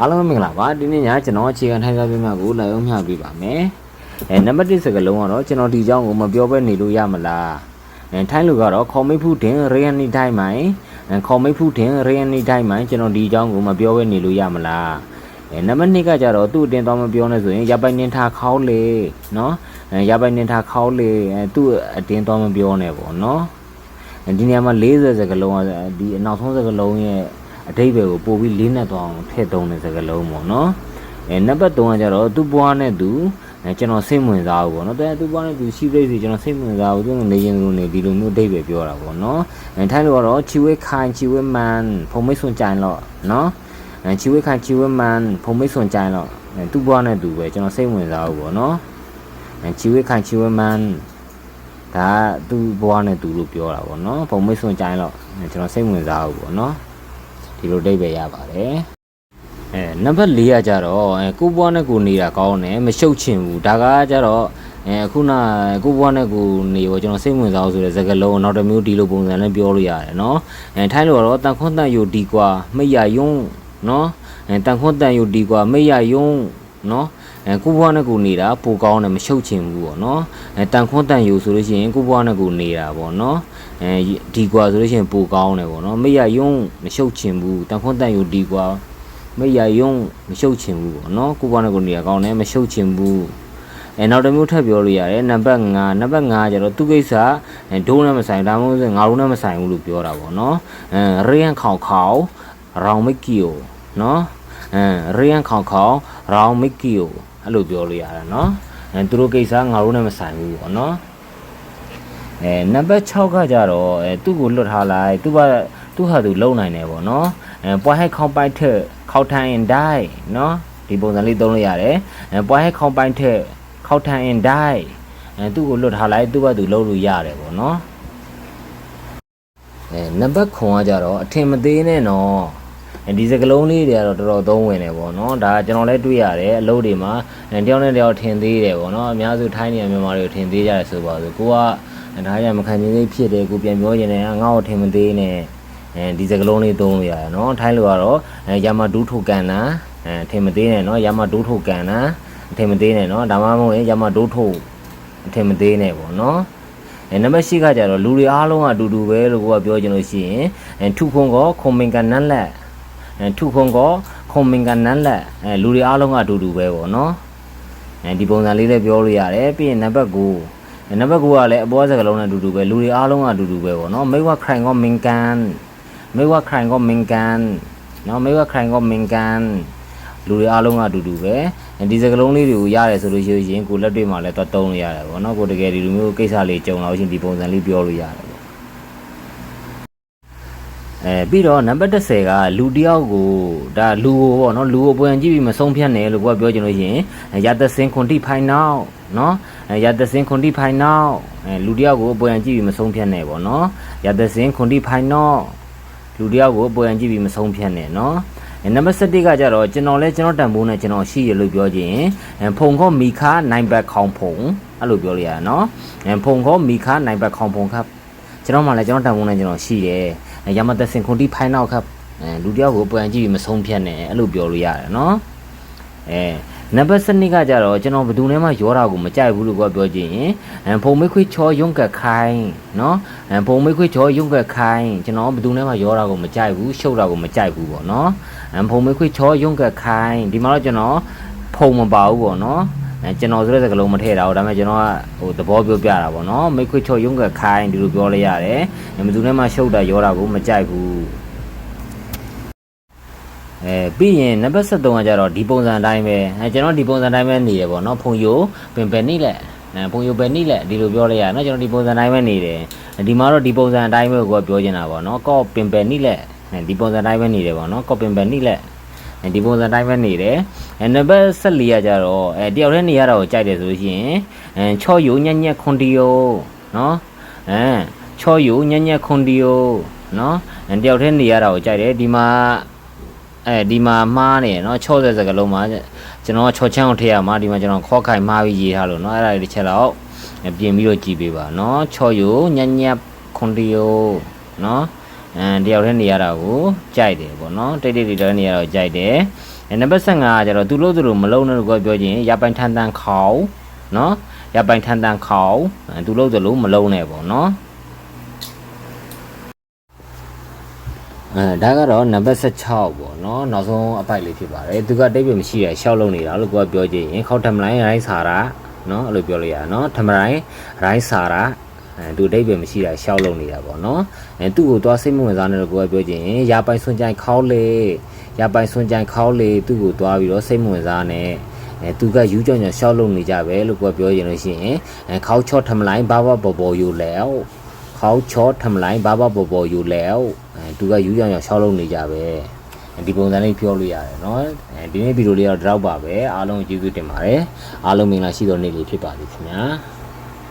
အားလုံးပဲမင်္ဂလာပါဒီနေ့ညကျွန်တော်အခြေခံထိုင်စားပြမြကိုလာအောင်မျှပေးပါမယ်အဲနံပါတ်1စကားလုံးကတော့ကျွန်တော်ဒီအကြောင်းကိုမပြောဘဲနေလို့ရမလားအဲထိုင်းလူကတော့ခေါ်မိတ်ဖူးတင်ရေယန်နီတိုင်းမိုင်အဲခေါ်မိတ်ဖူးတင်ရေယန်နီတိုင်းမိုင်ကျွန်တော်ဒီအကြောင်းကိုမပြောဘဲနေလို့ရမလားအဲနံပါတ်2ကကြတော့သူ့အတင်တော့မပြောနဲ့ဆိုရင်ရပိုင်နင်ထားခေါင်းလေနော်အဲရပိုင်နင်ထားခေါင်းလေအဲသူ့အတင်တော့မပြောနဲ့ပေါ့နော်ဒီနေရာမှာ40စကားလုံးကဒီအနောက်ဆုံးစကားလုံးရဲ့ အတိတ်ပဲကိုပို့ပြီးလေးနဲ့တော့ထည့်သုံးတဲ့စကားလုံးပေါ့နော်အဲနံပါတ်3ကကြတော့သူ့ဘွားနဲ့သူအဲကျွန်တော်စိတ်ဝင်စားဘူးပေါ့နော်တဲ့သူ့ဘွားနဲ့သူရှိပြိစီကျွန်တော်စိတ်ဝင်စားဘူးသူနေရင်လိုနေဒီလိုမျိုးအတိတ်ပဲပြောတာပေါ့နော်အဲထိုင်းလိုကတော့ချီဝဲခိုင်ချီဝဲမန်ဖုံမိတ်ဆွန်ကြိုင်တော့နော်အဲချီဝဲခိုင်ချီဝဲမန်ဖုံမိတ်ဆွန်ကြိုင်တော့အဲသူ့ဘွားနဲ့သူပဲကျွန်တော်စိတ်ဝင်စားဘူးပေါ့နော်အဲချီဝဲခိုင်ချီဝဲမန်ဒါသူ့ဘွားနဲ့သူလို့ပြောတာပေါ့နော်ဖုံမိတ်ဆွန်ကြိုင်တော့ကျွန်တော်စိတ်ဝင်စားဘူးပေါ့နော် ဒီလိုအဓိပ္ပာယ်ရပါတယ်အဲနံပါတ်၄ကကြတော့ကိုပွားနဲ့ကိုနေတာကောင်းတယ်မရှုပ်ချင်ဘူးဒါကကြတော့အဲခုနကိုဘွားနဲ့ကိုနေရောကျွန်တော်စိတ်ဝင်စားဆိုတဲ့စကားလုံးနောက်တစ်မျိုးဒီလိုပုံစံနဲ့ပြောလို့ရတယ်နော်အဲထိုင်းလိုတော့တန်ခွန်းတန်ယူဒီကွာမိရယုံနော်အဲတန်ခွန်းတန်ယူဒီကွာမိရယုံနော် အဲကိုဘွားနဲ့ကိုနေတာပိုကောင်းတယ်မရှုပ်ချင်ဘူးပေါ့နော်အဲတန်ခွန်းတန်ယူဆိုလို့ရှိရင်ကိုဘွားနဲ့ကိုနေတာပေါ့နော်အဲဒီကွာဆိုလို့ရှိရင်ပိုကောင်းတယ်ပေါ့နော်မိရယုံမရှုပ်ချင်ဘူးတန်ခွန်းတန်ယူဒီကွာမိရယုံမရှုပ်ချင်ဘူးပေါ့နော်ကိုဘွားနဲ့ကိုနေတာကောင်းတယ်မရှုပ်ချင်ဘူးအဲနောက်တစ်မျိုးထပ်ပြောလို့ရတယ်နံပါတ်5နံပါတ်5ကျတော့သူကိစ္စဒိုးနဲ့မဆိုင်ဒါမှမဟုတ်ငါတို့နဲ့မဆိုင်ဘူးလို့ပြောတာပေါ့နော်အဲရေယန်ခေါခေါရောင်မိတ်ကီယိုနော်အဲရေယန်ခေါခေါရောင်မိတ်ကီယို အဲ့လိုပြောလို့ရတယ်နော်အဲသူတို့ကိစ္စငါတို့နဲ့မဆိုင်ဘူးပေါ့နော်အဲနံပါတ်6ကကြတော့အဲသူ့ကိုလွတ်ထားလိုက်သူကသူ့ဟာသူလုံနိုင်တယ်ပေါ့နော်အဲပွားဟဲခေါင်းပိုက်ထက်ခေါက်ထိုင်ရင်ဒိုင်နော်ဒီပုံစံလေးသုံးလို့ရတယ်အဲပွားဟဲခေါင်းပိုက်ထက်ခေါက်ထိုင်ရင်ဒိုင်အဲသူ့ကိုလွတ်ထားလိုက်သူ့ဘက်သူလုံလို့ရတယ်ပေါ့နော်အဲနံပါတ်9ကကြတော့အထင်မသေးနဲ့နော်အဲ ဒီစကလုံးလေးတွေကတော့တော်တော်သုံးဝင်တယ်ပေါ့နော်ဒါကျွန်တော်လည်းတွေ့ရတယ်အလုပ်တွေမှာအဲတယောက်နဲ့တယောက်ထင်သေးတယ်ပေါ့နော်အများစုထိုင်းနေရမြန်မာတွေကိုထင်သေးကြတယ်ဆိုပါဆိုကိုကဒါရမခံချင်းလေးဖြစ်တယ်ကိုပြန်ပြောနေတယ်ငါ့ကိုထင်မသေးနဲ့အဲဒီစကလုံးလေးသုံးလို့ရတယ်နော်ထိုင်းလိုကတော့အဲယာမဒူးထုတ်ကန်တာအဲထင်မသေးနဲ့နော်ယာမဒူးထုတ်ကန်တာအထင်မသေးနဲ့နော်ဒါမှမဟုတ်ရင်ယာမဒူးထုတ်အထင်မသေးနဲ့ပေါ့နော်အဲနံပါတ်၈ကကြတော့လူတွေအားလုံးကအတူတူပဲလို့ကိုကပြောချင်လို့ရှိရင်အဲထုခွန်ကောခွန်မင်ကန်နတ်လက်အဲ ထုခွန်ကောခွန်မင်ကန်နတ်လက်အဲလူတွေအားလုံးကအတူတူပဲပေါ့နော်အဲဒီပုံစံလေးလည်းပြောလို့ရတယ်ပြီးရင်နံပါတ်9အဲနံပါတ်9ကလည်းအပေါ်စကလုံးနဲ့အတူတူပဲလူတွေအားလုံးကအတူတူပဲပေါ့နော်မိဝခိုင်ကောမင်ကန်မိဝခိုင်ကောမင်ကန်နော်မိဝခိုင်ကောမင်ကန်လူတွေအားလုံးကအတူတူပဲဒီစကလုံးလေးတွေကိုရတယ်ဆိုလို့ရှိရင်ကိုလက်တွေ့မှာလည်းတော့တုံးလို့ရတယ်ပေါ့နော်ကိုတကယ်ဒီလိုမျိုးကိစ္စလေးကြုံလာလို့ရှိရင်ဒီပုံစံလေးပြောလို့ရတယ်ပေါ့ အဲပြီးတော့နံပါတ်30ကလူတယောက်ကိုဒါလူကိုပေါ့နော်လူကိုပွင့်ကြည့်ပြီးမဆုံးဖြတ်နဲ့လို့ကိုကပြောချင်လို့ရင်ရတစင်ခွန်တိဖိုင်နောက်နော်ရတစင်ခွန်တိဖိုင်နောက်လူတယောက်ကိုပွင့်ကြည့်ပြီးမဆုံးဖြတ်နဲ့ပေါ့နော်ရတစင်ခွန်တိဖိုင်နောက်လူတယောက်ကိုပွင့်ကြည့်ပြီးမဆုံးဖြတ်နဲ့နော်နံပါတ်7ကကြတော့ကျွန်တော်လဲကျွန်တော်တန်ဖိုးနဲ့ကျွန်တော်ရှိရလို့ပြောခြင်းဖုန်ခေါမီခါနိုင်ဘတ်ခေါင်ဖုန်အဲ့လိုပြောလို့ရတယ်နော်ဖုန်ခေါမီခါနိုင်ဘတ်ခေါင်ဖုန်ခါကျွန်တော်မှလည်းကျွန်တော်တန်ဖိုးနဲ့ကျွန်တော်ရှိတယ် ရမသက်စင်ခွန်တိဖိုင်နောက်ครับအဲလူတယောက်ကိုပွင့်ကြည့်ပြီးမဆုံးဖြတ်နဲ့အဲ့လိုပြောလို့ရတယ်နော်အဲနံပါတ်7ကကြတော့ကျွန်တော်ဘယ်သူနဲ့မှရောတာကိုမကြိုက်ဘူးလို့ကပြောခြင်းဖုံမိခွေချောယုံကခိုင်းနော်ဖုံမိခွေချောယုံကခိုင်းကျွန်တော်ဘယ်သူနဲ့မှရောတာကိုမကြိုက်ဘူးရှုပ်တာကိုမကြိုက်ဘူးပေါ့နော်ဖုံမိခွေချောယုံကခိုင်းဒီမှာတော့ကျွန်တော်ဖုံမပါဘူးပေါ့နော် အဲကျွန်တော်ဆိုတဲ့စကားလုံးမထည့်တာဘူးဒါပေမဲ့ကျွန်တော်ကဟိုသဘောပြောပြတာပေါ့နော်မိခွေချောယုံကခိုင်းဒီလိုပြောလိုက်ရတယ်ဘယ်သူနဲ့မှရှုပ်တာရောတာကိုမကြိုက်ဘူးအဲပြီးရင်နံပါတ်73ကကြတော့ဒီပုံစံအတိုင်းပဲအဲကျွန်တော်ဒီပုံစံအတိုင်းပဲနေတယ်ပေါ့နော်ဖုံယိုပင်ပယ်နိလက်အဲဖုံယိုပယ်နိလက်ဒီလိုပြောလိုက်ရနော်ကျွန်တော်ဒီပုံစံအတိုင်းပဲနေတယ်ဒီမှာတော့ဒီပုံစံအတိုင်းပဲကိုကပြောချင်တာပေါ့နော်ကော့ပင်ပယ်နိလက်ဒီပုံစံအတိုင်းပဲနေတယ်ပေါ့နော်ကော့ပင်ပယ်နိလက် ဒီပုံစံတိုင်းပဲနေတယ်အဲနံပါတ်14ကကြတော့အဲတယောက်တည်းနေရတာကိုကြိုက်တယ်ဆိုလို့ရှိရင်အဲချော့ယိုညက်ညက်ခွန်တီယိုနော်အဲချော့ယိုညက်ညက်ခွန်တီယိုနော်အဲတယောက်တည်းနေရတာကိုကြိုက်တယ်ဒီမှာအဲဒီမှာမှားနေနော်60စကလုံးမှာကျွန်တော်ချော်ချမ်းကိုထည့်ရမှာဒီမှာကျွန်တော်ခေါက်ခိုင်မှားပြီးရေးထားလို့နော်အဲ့ဒါလေးတစ်ချက်တော့ပြင်ပြီးတော့ကြည့်ပေးပါနော်ချော်ယိုညက်ညက်ခွန်တီယိုနော် အဲတယောက်တည်းနေရတာကိုကြိုက်တယ်ပေါ့နော်တိတ်တိတ်တိတ်တည်းနေရတာကိုကြိုက်တယ်အဲနံပါတ်15ကကျတော့သူလို့သူလို့မလုံးနဲ့လို့ကိုယ်ပြောချင်းရပိုင်ထန်တန်ခေါင်နော်ရပိုင်ထန်တန်ခေါင်အဲသူလို့သူလို့မလုံးနဲ့ပေါ့နော်အဲဒါကတော့နံပါတ်16ပေါ့နော်နောက်ဆုံးအပိုက်လေးဖြစ်ပါတယ်သူကတိတ်ပဲမရှိရရှောက်လုံးနေတာလို့ကိုယ်ကပြောချင်းရင်ခေါက်ထမလိုင်းရိုင်းစာရနော်အဲ့လိုပြောလို့ရနော်ထမလိုင်းရိုင်းစာရ အဲသူတိတ်ပဲမရှိတာရှောက်လုံးနေတာပေါ့နော်အဲသူ့ကိုသွားစိတ်မဝင်စားနဲ့လို့ကိုယ်ကပြောချင်းရပိုင်စွန်ကြိုင်ခေါက်လေ ရပိုင်စွန်ကြိုင်ခေါက်လေသူ့ကိုသွားပြီးတော့စိတ်မဝင်စားနဲ့အဲသူကယူကြောင်ကြောင်ရှောက်လုံနေကြပဲလို့ကိုကပြောရင်လို့ရှိရင်အဲခေါက်ချော့ထမလိုင်းဘာဘာပေါ်ပေါ်ယူလဲခေါက်ချော့ထမလိုင်းဘာဘာပေါ်ပေါ်ယူလဲအဲသူကယူကြောင်ကြောင်ရှောက်လုံနေကြပဲဒီပုံစံလေးပြောလို့ရတယ်เนาะအဲဒီနေ့ဗီဒီယိုလေးတော့ဒီတော့ပါပဲအားလုံးကျေးဇူးတင်ပါတယ်အားလုံးမင်္ဂလာရှိသောနေ့လေးဖြစ်ပါလိမ့်ခင်ဗျာ